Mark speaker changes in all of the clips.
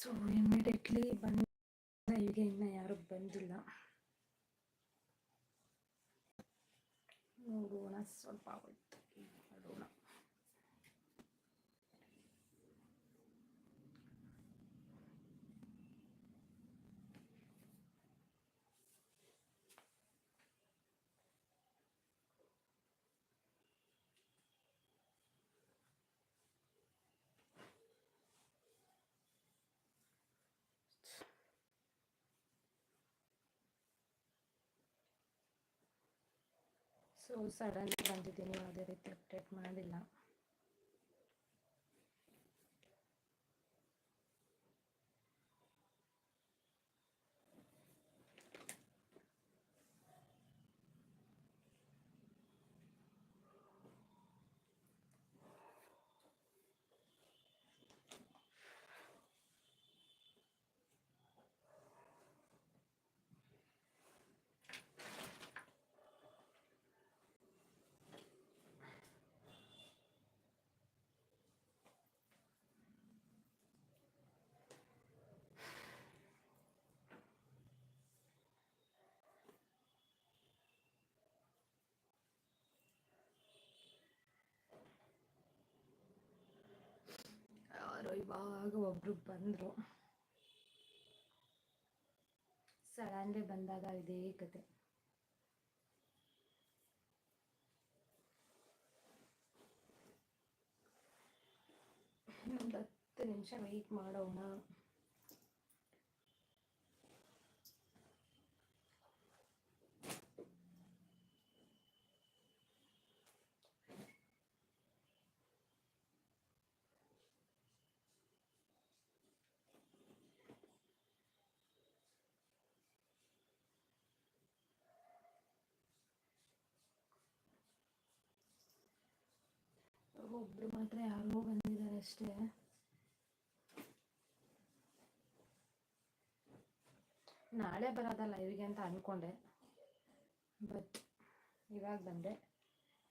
Speaker 1: So immediately ಬಂದ ಈಗ ಇನ್ನು ಯಾರು ಬಂದಿಲ್ಲ. ನೋಡೋಣ ಸ್ವಲ್ಪ ಆಗೋಯ್ತು ನೋಡೋಣ ಸೊ ಸಡನ್ ಬಂದಿದ್ದೀನಿ ಯಾವುದೇ ರೀತಿ ಅಪ್ಡೇಟ್ ಮಾಡಿಲ್ಲ ಯಾರೋ ಇವಾಗ ಒಬ್ರು ಬಂದರು. ಸಡನ್ಲಿ ಬಂದಾಗ ಇದೇ ಕತೆ. ಒಂದು ಹತ್ತು ನಿಮಿಷ ವೆಯ್ಟ್ ಮಾಡೋಣ. ಒಬ್ರು ಮಾತ್ರ ಯಾರೋ ಬಂದಿದ್ದಾರೆ ಅಷ್ಟೇ. ನಾಳೆ ಬರೋದ ಇವರಿಗೆ ಅಂತ ಅನ್ಕೊಂಡೆ. ಬಟ್ ಇವಾಗ ಬಂದೆ.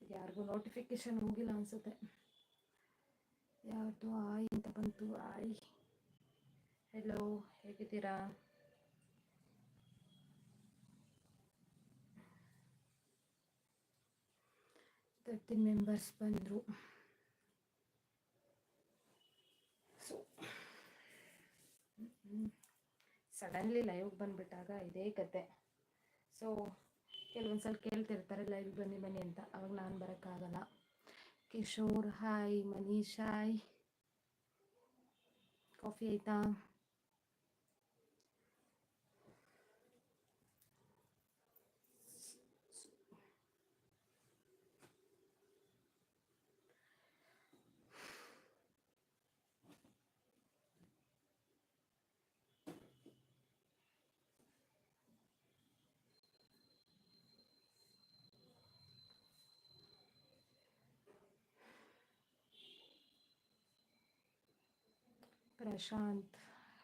Speaker 1: ಯಾರಿಗೂ ನೋಟಿಫಿಕೇಶನ್ ಹೋಗಿಲ್ಲ ಅನ್ಸುತ್ತೆ. ಯಾರ್ದು ಆಯ್ ಅಂತ ಬಂತು, ಆಯ್. ಹೆಲೋ ಹೇಗಿದ್ದೀರಾ? ತರ್ಟೀನ್ ಮೆಂಬರ್ಸ್ ಬಂದರು ಸೊ ಸಡನ್ಲಿ ಲೈವ್ಗೆ ಬಂದುಬಿಟ್ಟಾಗ ಇದೇ ಕತೆ ಸೊ ಕೆಲವೊಂದ್ಸಲ ಕೇಳ್ತಿರ್ತಾರೆ ಲೈವ್ ಬನ್ನಿ ಬನ್ನಿ ಅಂತ. ಅವಾಗ ನಾನು ಬರೋಕ್ಕಾಗಲ್ಲ. Kishore hi Manish hi coffee ಆಯಿತಾ? Prashanth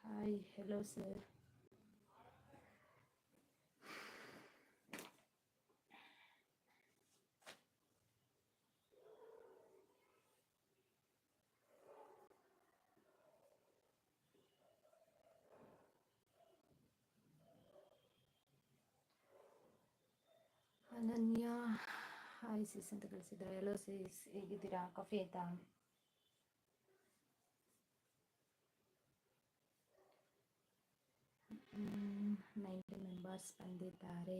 Speaker 1: hi hello sir Ananya hi sis ಅಂತ ಕಳಿಸಿದ್ದಾರೆ ಹೆಲೋ ಸಿಸ್ ಹೇಗಿದ್ದೀರಾ ಕಾಫಿ ಆಯ್ತಾ ಮೆಂಬರ್ಸ್ ಬಂದಿದ್ದಾರೆ.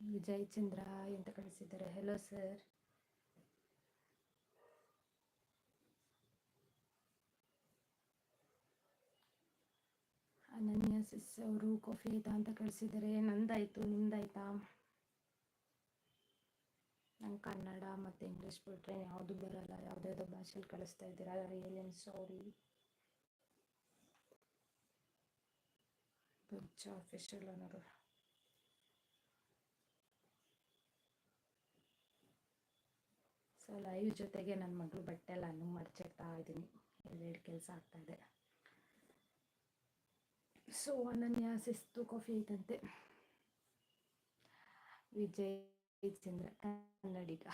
Speaker 1: ವಿಜಯ್ ಚಂದ್ರ ಅಂತ ಕಳಿಸಿದ್ದಾರೆ. ಹಲೋ ಸರ್ ಅನನ್ಯ ಸಿಸ್ ಅವರು ಕಾಫಿ ಆಯ್ತಾ ಅಂತ ಕಳಿಸಿದ್ದಾರೆ. ನಂದಾಯ್ತು, ನಿಮ್ದಾಯ್ತಾ? ನಂಗೆ ಕನ್ನಡ ಮತ್ತು ಇಂಗ್ಲೀಷ್ ಬಿಟ್ಟರೆ ಯಾವುದು ಬರಲ್ಲ ಯಾವುದ್ಯಾವುದೋ ಭಾಷೆಲಿ ಕಳಿಸ್ತಾ ಇದ್ದೀರಾ ರಿಯಲಿ ಸಾರಿ ಬುಜ್ಜ ಆಫೀಷಿಯಲ್ ಅನ್ನೋರು. ಸೊ ಲೈವ್ ಜೊತೆಗೆ ನನ್ನ ಮಗಳು ಬಟ್ಟೆ ಎಲ್ಲನೂ ಮಡ್ಚಿಡ್ತಾ ಇದ್ದೀನಿ. ಎಲ್ಲೆರಡು ಕೆಲಸ ಆಗ್ತಾ ಇದೆ. ಸೊ ಅನನ್ಯ, ಸಿಸ್ತು, ಕಾಫಿ ಐತಂತೆ. ವಿಜಯ್ ಚಂದ್ರ ಕನ್ನಡಿಗ.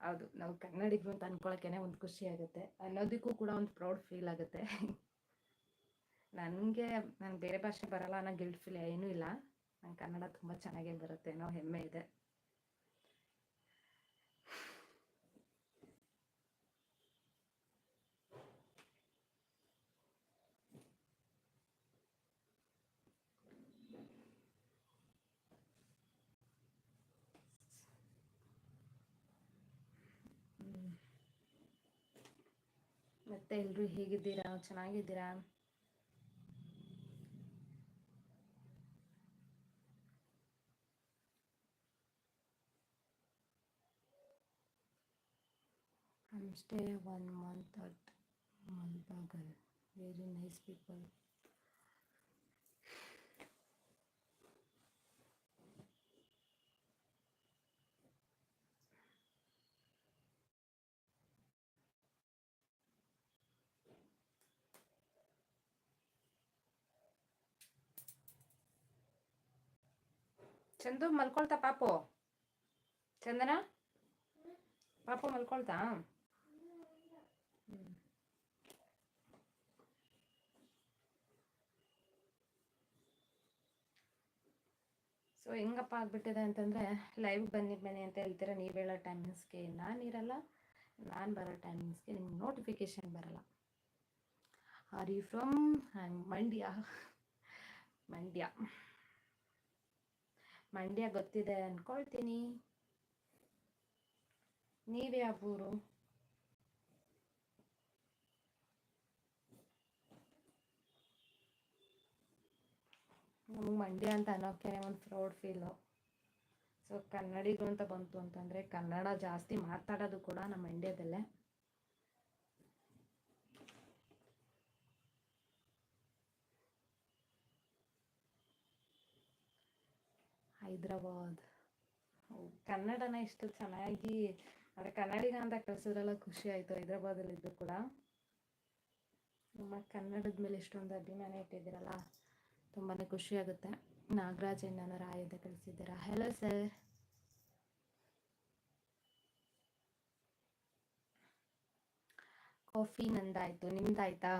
Speaker 1: ಹೌದು, ನಾವು ಕನ್ನಡಿಗರು ಅಂತ ಅನ್ಕೊಳಕೇನೆ ಒಂದು ಖುಷಿ ಆಗುತ್ತೆ. ಅನ್ನೋದಕ್ಕೂ ಕೂಡ ಒಂದು ಪ್ರೌಡ್ ಫೀಲ್ ಆಗುತ್ತೆ. ನನಗೆ ನಾನು ಬೇರೆ ಭಾಷೆ ಬರಲ್ಲ ಅನ್ನೋ ಗಿಲ್ಟ್ ಫೀಲ್ ಏನೂ ಇಲ್ಲ. ನಂಗೆ ಕನ್ನಡ ತುಂಬ ಚೆನ್ನಾಗೇ ಬರುತ್ತೆ ಅನ್ನೋ ಹೆಮ್ಮೆ ಇದೆ. ಮತ್ತೆ ಎಲ್ರು ಹೇಗಿದ್ದೀರಾ ಚೆನ್ನಾಗಿದ್ದೀರಾ I'm stay one month at Malbagal. Very nice people. Chandu ಮಲ್ಕೊಳ್ತಾ ಪಾಪು. ಚಂದನ? ಪಾಪು ಮಲ್ಕೊಳ್ತಾ? ಸೊ ಹೆಂಗಪ್ಪ ಆಗ್ಬಿಟ್ಟಿದೆ ಅಂತಂದರೆ ಲೈವ್ ಬನ್ನಿ ಅಂತ ಹೇಳ್ತೀರ, ನೀವು ಹೇಳೋ ಟೈಮಿಂಗ್ಸ್ಗೆ ನಾನು ಇರಲ್ಲ, ನಾನು ಬರೋ ಟೈಮಿಂಗ್ಸ್ಗೆ ನಿಮ್ಗೆ ನೋಟಿಫಿಕೇಶನ್ ಬರಲ್ಲ. Are you from Mandya. Mandya. Mandya ಗೊತ್ತಿದೆ ಅಂದ್ಕೊಳ್ತೀನಿ ನೀವ್ಯಾವ ಊರು? ನಮಗೆ ಮಂಡ್ಯ ಅಂತ ಅನ್ನೋಕೆ ಒಂದು ಪ್ರೌಡ್ ಫೀಲು ಸೊ ಕನ್ನಡಿಗರು ಅಂತ ಬಂತು ಅಂತಂದರೆ ಕನ್ನಡ ಜಾಸ್ತಿ ಮಾತಾಡೋದು ಕೂಡ ನಮ್ಮ ಮಂಡ್ಯದಲ್ಲೇ. ಹೈದ್ರಾಬಾದ್. ಕನ್ನಡನ ಇಷ್ಟು ಚೆನ್ನಾಗಿ, ಅಂದರೆ ಕನ್ನಡಿಗ ಅಂತ ಕಳ್ಸಿದ್ರಲ್ಲ ಖುಷಿ ಆಯಿತು ಹೈದ್ರಾಬಾದಲ್ಲಿದ್ದು ಕೂಡ. ನಮ್ಮ ಕನ್ನಡದ ಮೇಲೆ ಇಷ್ಟೊಂದು ಅಭಿಮಾನ ಇಟ್ಟಿದ್ದೀರಲ್ಲ ತುಂಬಾ ಖುಷಿ ಆಗುತ್ತೆ. ನಾಗರಾಜ್ ನನ್ನ ಅಂತ ಕಳಿಸಿದ್ದೀರಾ. ಹಲೋ ಸರ್ ಕಾಫಿ ನಂದಾಯ್ತು, ನಿಮ್ದಾಯ್ತಾ?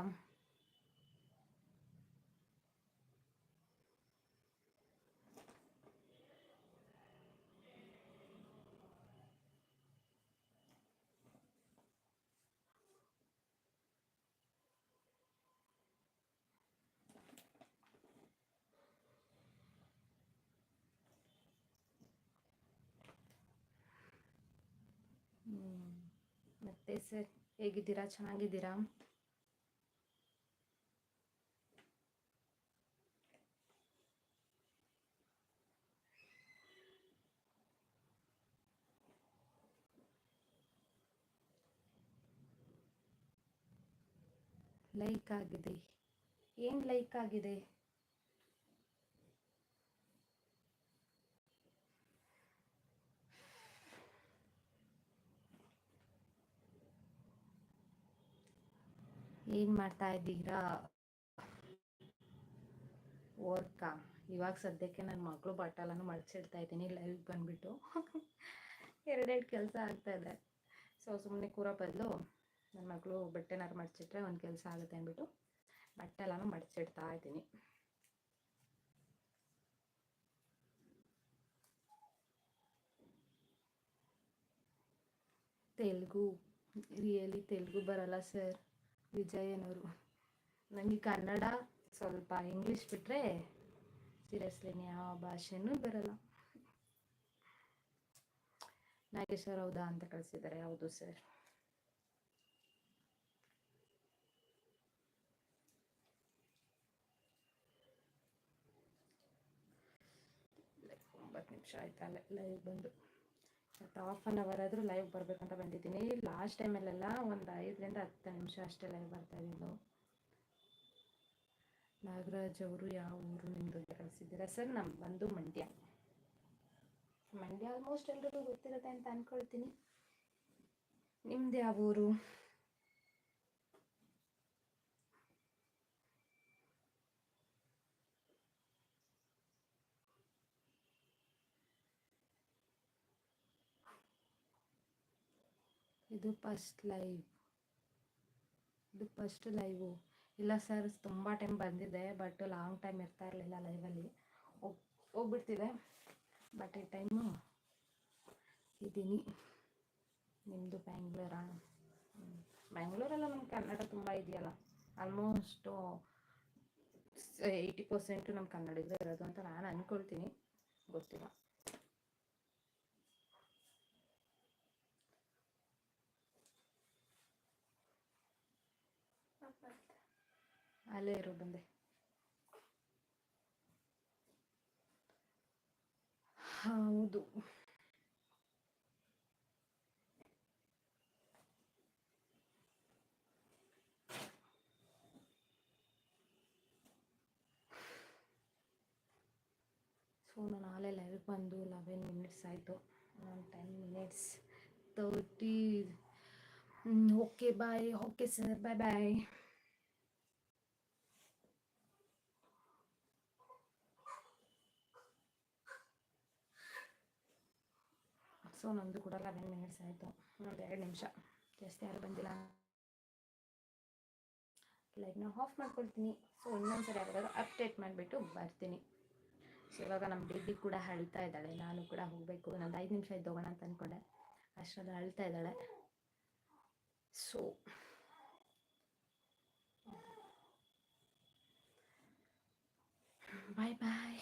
Speaker 1: ಮತ್ತೆ ಸರ್ ಹೇಗಿದ್ದೀರಾ? ಚೆನ್ನಾಗಿದ್ದೀರಾ? ಲೈಕ್ ಆಗಿದೆ. ಏನು ಲೈಕ್ ಆಗಿದೆ? ಏನು ಮಾಡ್ತಾ ಇದ್ದೀರಾ? ಓದ್ಕ. ಇವಾಗ ಸದ್ಯಕ್ಕೆ ನನ್ನ ಮಗಳು ಬಟ್ಟಲನ್ನು ಮಡಚಿಡ್ತಾ ಇದ್ದೀನಿ ಲೈವ್ ಬಂದ್ಬಿಟ್ಟು. ಎರಡೆರಡು ಕೆಲಸ ಆಗ್ತಾ ಇದೆ. ಸೊ ಸುಮ್ಮನೆ ಕೂರ ಬದಲು ನನ್ನ ಮಗಳು ಬಟ್ಟೆನಾರು ಮಡಚಿಟ್ರೆ ಒಂದು ಕೆಲಸ ಆಗುತ್ತೆ ಅಂದ್ಬಿಟ್ಟು ಬಟ್ಟೆಲ್ಲಾನು ಮಡಚಿಡ್ತಾ ಇದ್ದೀನಿ. ತೆಲುಗು, ರಿಯಲಿ ತೆಲುಗು ಬರಲ್ಲ ಸರ್. ವಿಜಯನವರು ನನಗೆ ಕನ್ನಡ ಸ್ವಲ್ಪ ಇಂಗ್ಲೀಷ್ ಬಿಟ್ಟರೆ ಸೀರಿಯಸ್ಲಿ ಯಾವ ಭಾಷೆನೂ ಬರಲ್ಲ. ನಾಗೇಶ್ವರ ಹೌದಾ ಅಂತ ಕಳಿಸಿದ್ದಾರೆ ಹೌದು ಸರ್ ಒಂಬತ್ತು ನಿಮಿಷ ಆಯ್ತಾ ಲೈವ್ ಬಂದು. ಮತ್ತು ಹಾಫ್ ಆನ್ ಅವರ್ ಆದರೂ ಲೈವ್ ಬರಬೇಕಂತ ಬಂದಿದ್ದೀನಿ. ಲಾಸ್ಟ್ ಟೈಮಲ್ಲೆಲ್ಲ ಒಂದು ಐದರಿಂದ ಹತ್ತು ನಿಮಿಷ ಅಷ್ಟೇ ಲೈವ್ ಬರ್ತಾ ಇದ್ದೀನಿ ನಾಗರಾಜ್ ಅವರು ಯಾವ ಊರು ನಿಮ್ಮದು ಕಳಿಸಿದ್ದೀರಾ? ಸರ್ ನಮ್ಮ ಬಂದು ಮಂಡ್ಯ. ಮಂಡ್ಯ ಆಲ್ಮೋಸ್ಟ್ ಎಲ್ರಿಗೂ ಗೊತ್ತಿರುತ್ತೆ ಅಂತ ಅಂದ್ಕೊಳ್ತೀನಿ ನಿಮ್ದು ಯಾವ ಊರು? ಇದು ಫಸ್ಟ್ ಲೈವ್ ಇದು ಫಸ್ಟ್ ಲೈವು ಇಲ್ಲ ಸರ್ ತುಂಬ ಟೈಮ್ ಬಂದಿದೆ ಬಟ್ ಲಾಂಗ್ ಟೈಮ್ ಇರ್ತಾ ಇರಲಿಲ್ಲ ಲೈವಲ್ಲಿ ಹೋಗಿ, ಹೋಗ್ಬಿಡ್ತಿದೆ ಬಟ್ ಈ ಟೈಮು ಇದ್ದೀನಿ. ನಿಮ್ಮದು ಬ್ಯಾಂಗ್ಳೂರಾ ಬ್ಯಾಂಗ್ಳೂರೆಲ್ಲ ನಮ್ಮ ಕನ್ನಡ ತುಂಬ ಇದೆಯಲ್ಲ? ಆಲ್ಮೋಸ್ಟು ಏಯ್ಟಿ ಪರ್ಸೆಂಟು ನಮ್ಮ ಕನ್ನಡಿಗರು ಇರೋದು ಅಂತ ನಾನು ಅಂದ್ಕೊಳ್ತೀನಿ ಗೊತ್ತಿಲ್ಲ. ಅಲ್ಲೇ ಇರೋ, ಬಂದೆ. ಹೌದು. ಸೊ ನಾನು ಆಲೇ ಲೈವ್ಗೆ ಬಂದು ಲೆವೆನ್ ಮಿನಿಟ್ಸ್ ಆಯಿತು. ನಾನು ten minutes thirty okay bye okay sir bye bye so ನಮ್ಮದು ಕೂಡ ಲೆವೆನ್ ಮಿನಿಟ್ಸ್ ಆಯಿತು. ಒಂದು ಎರಡು ನಿಮಿಷ. ಜಾಸ್ತಿ ಯಾರು ಬಂದಿಲ್ಲ. ನಾನು ಆಫ್ ಮಾಡ್ಕೊಳ್ತೀನಿ. ಸೊ ಇನ್ನೊಂದ್ಸರಿ ಯಾರಾದರೂ ಅಪ್ಡೇಟ್ ಮಾಡಿಬಿಟ್ಟು ಬರ್ತೀನಿ. ಸೊ ಇವಾಗ ನಮ್ಮ ಬೇಬಿ ಕೂಡ ಅಳ್ತಾ ಇದ್ದಾಳೆ. ನಾನು ಕೂಡ ಹೋಗಬೇಕು. ನಂದು ಐದು ನಿಮಿಷ ಇದ್ದು ಹೋಗೋಣ ಅಂತ ಅಂದ್ಕೊಂಡೆ ಅಷ್ಟರಲ್ಲಿ ಅಳ್ತಾ ಇದ್ದಾಳೆ. ಸೊ ಬಾಯ್ ಬಾಯ್